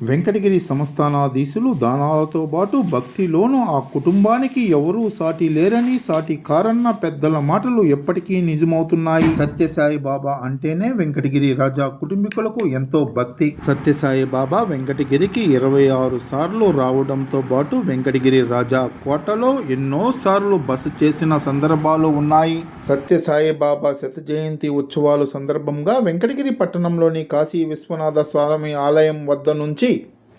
Venkatagiri సంస్థానాధీశులు దానాలతో పాటు భక్తిలోనూ ఆ కుటుంబానికి ఎవరూ సాటి లేరని సాటి కారన్న పెద్దల మాటలు ఎప్పటికీ నిజమవుతున్నాయి. సత్యసాయి బాబా అంటేనే వెంకటగిరి రాజా కుటుంబీకులకు ఎంతో భక్తి. సత్యసాయి బాబా వెంకటగిరికి ఇరవై ఆరు సార్లు రావడంతో పాటు వెంకటగిరి రాజా కోటలో ఎన్నో సార్లు బస చేసిన సందర్భాలు ఉన్నాయి. సత్యసాయి బాబా శత జయంతి ఉత్సవాలు సందర్భంగా వెంకటగిరి పట్టణంలోని కాశీ విశ్వనాథ స్వామి ఆలయం వద్ద నుంచి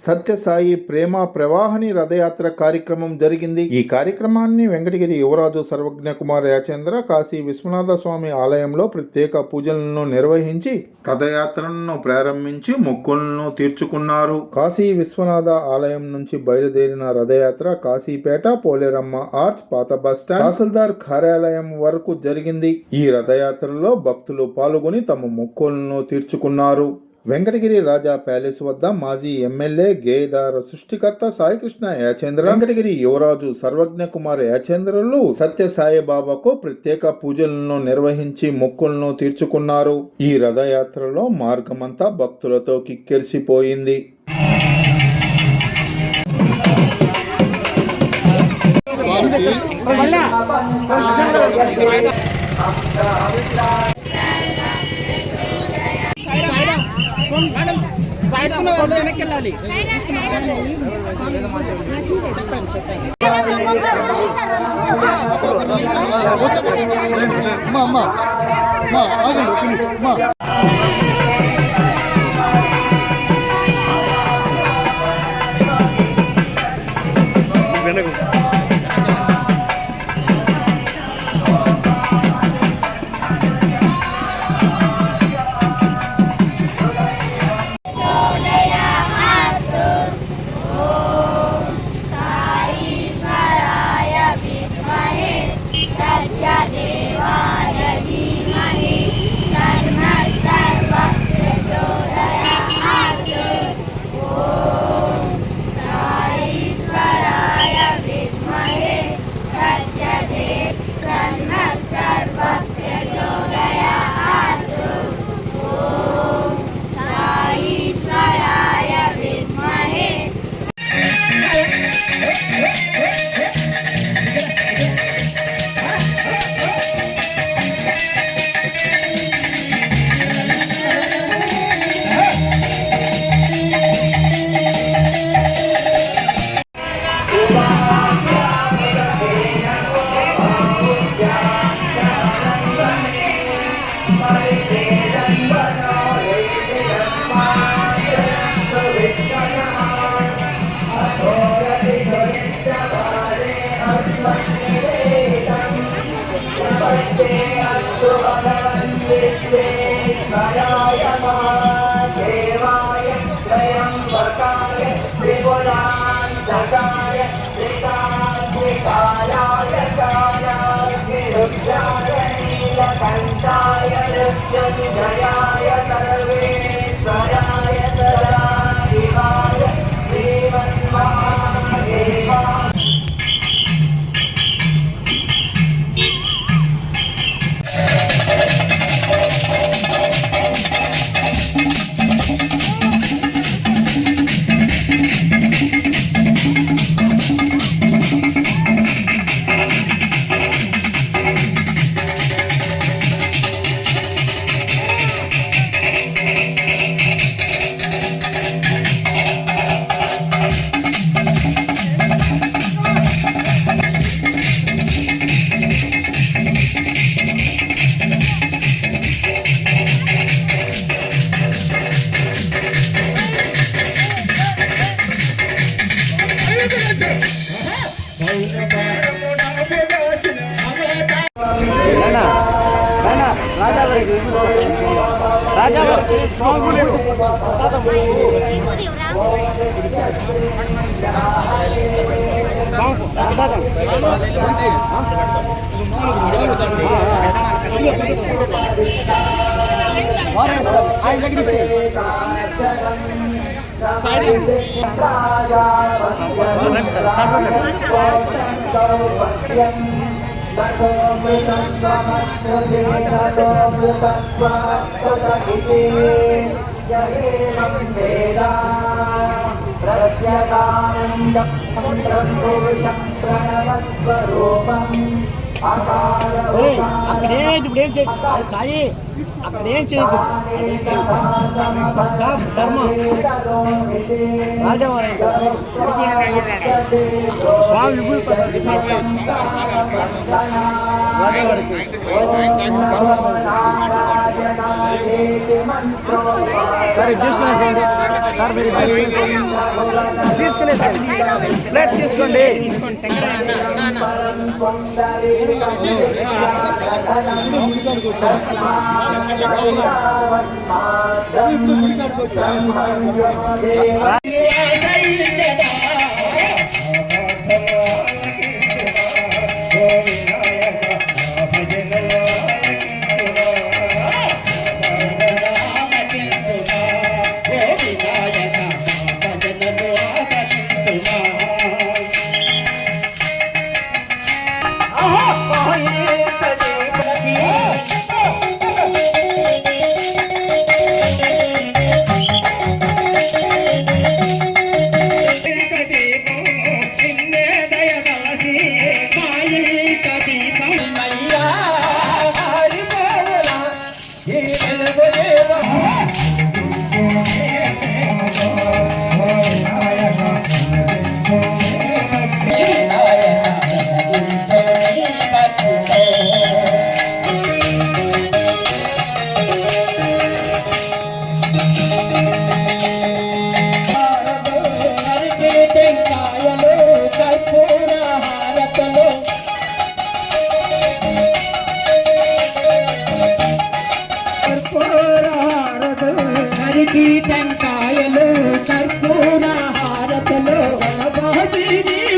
సత్యసాయి ప్రేమ ప్రవాహని రథయాత్ర కార్యక్రమం జరిగింది. ఈ కార్యక్రమాన్ని వెంకటగిరి యువరాజు సర్వజ్ఞ కుమార్ యాచేంద్ర కాశీ విశ్వనాథ స్వామి ఆలయంలో ప్రత్యేక పూజలను నిర్వహించి రథయాత్రను ప్రారంభించి మొక్కులను తీర్చుకున్నారు. కాశీ విశ్వనాథ ఆలయం నుంచి బయలుదేరిన రథయాత్ర కాశీపేట పోలేరమ్మ ఆర్చ్ పాత బస్టాండ్ తహసీల్దార్ కార్యాలయం వరకు జరిగింది. ఈ రథయాత్రలో భక్తులు పాల్గొని తమ మొక్కులను తీర్చుకున్నారు. వెంకటగిరి రాజా ప్యాలెస్ వద్ద మాజీ ఎమ్మెల్యే గేయదార సృష్టికర్త సాయికృష్ణ యాచేంద్ర వెంకటగిరి యువరాజు సర్వజ్ఞ కుమార్ యాచేంద్రలు సత్య సాయిబాబాకు ప్రత్యేక పూజలను నిర్వహించి మొక్కులను తీర్చుకున్నారు. ఈ రథయాత్రలో మార్గమంతా భక్తులతో కిక్కెరిసిపోయింది. అమ్మా అమ్మా అమ్మ ఆగండి ఒక నిమిషం అమ్మా ఆయన దగ్గర ఇచ్చేయి ఏయ్, అక్కడ ఇప్పుడు ఏం చేయొచ్చు సాయి. అక్కడ ఏం చేయదు ధర్మ. రాజావారి స్వామి సరే తీసుకునేసండి సార్ మీరు తీసుకునేసండి తీసుకునేసేయండి ప్లేట్ తీసుకోండి తీసుకోండి. వచ్చాను ఇప్పుడు గుడికాడికి టెంకాయలు కర్పూర హారతలు. గణపతిని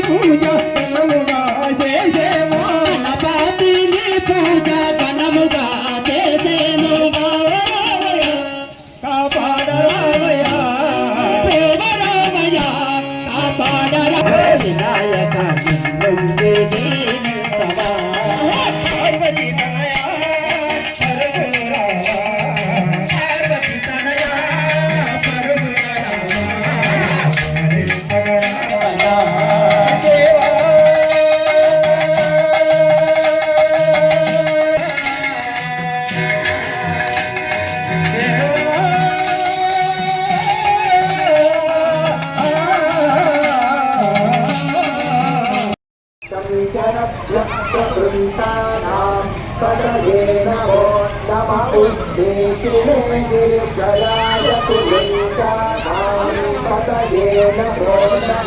పావన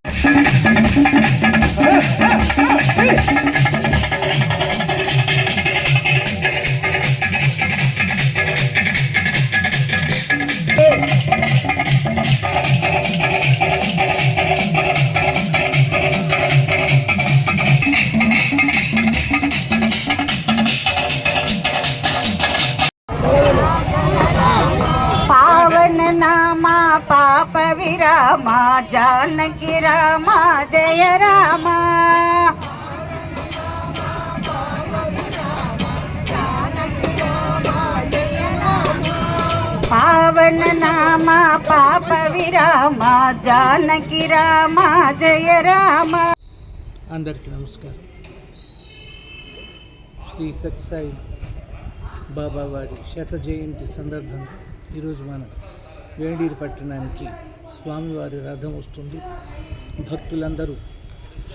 పావన నామా పాప విరామ జానకి రామ జయ రామ. అందరికీ నమస్కారం. శ్రీ సత్యసాయి బాబా వారి శత జయంతి సందర్భంగా ఈరోజు మన వేండీరు పట్టణానికి స్వామివారి రథం వస్తుంది. భక్తులందరూ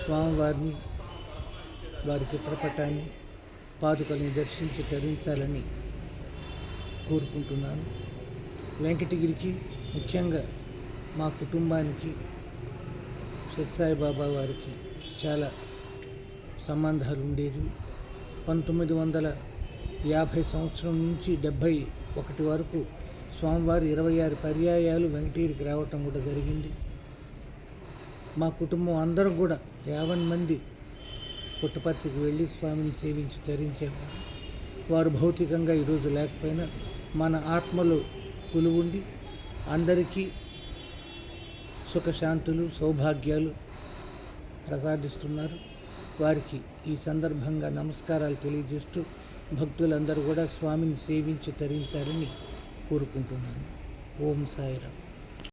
స్వామివారిని వారి చిత్రపటాన్ని పాదుకల్ని దర్శించి తరించాలని కోరుకుంటున్నాను. వెంకటగిరికి ముఖ్యంగా మా కుటుంబానికి సత్యసాయి బాబా వారికి చాలా సంబంధాలు ఉండేది పంతొమ్మిది వందల యాభై సంవత్సరం నుంచి డెబ్భై ఒకటి వరకు స్వామివారి ఇరవై ఆరు పర్యాయాలు వెంకటగిరికి రావటం కూడా జరిగింది. మా కుటుంబం అందరం కూడా యావన్ మంది పుట్టపర్తికి వెళ్ళి స్వామిని సేవించి ధరించేవారు వారు భౌతికంగా ఈరోజు లేకపోయినా మన ఆత్మలో కొలువుండి అందరికీ సుఖశాంతులు సౌభాగ్యాలు ప్రసాదిస్తున్నారు. వారికి ఈ సందర్భంగా నమస్కారాలు తెలియజేస్తూ భక్తులందరూ కూడా స్వామిని సేవించి తరించారని కోరుకుంటున్నాను. ఓం సాయిరామ్.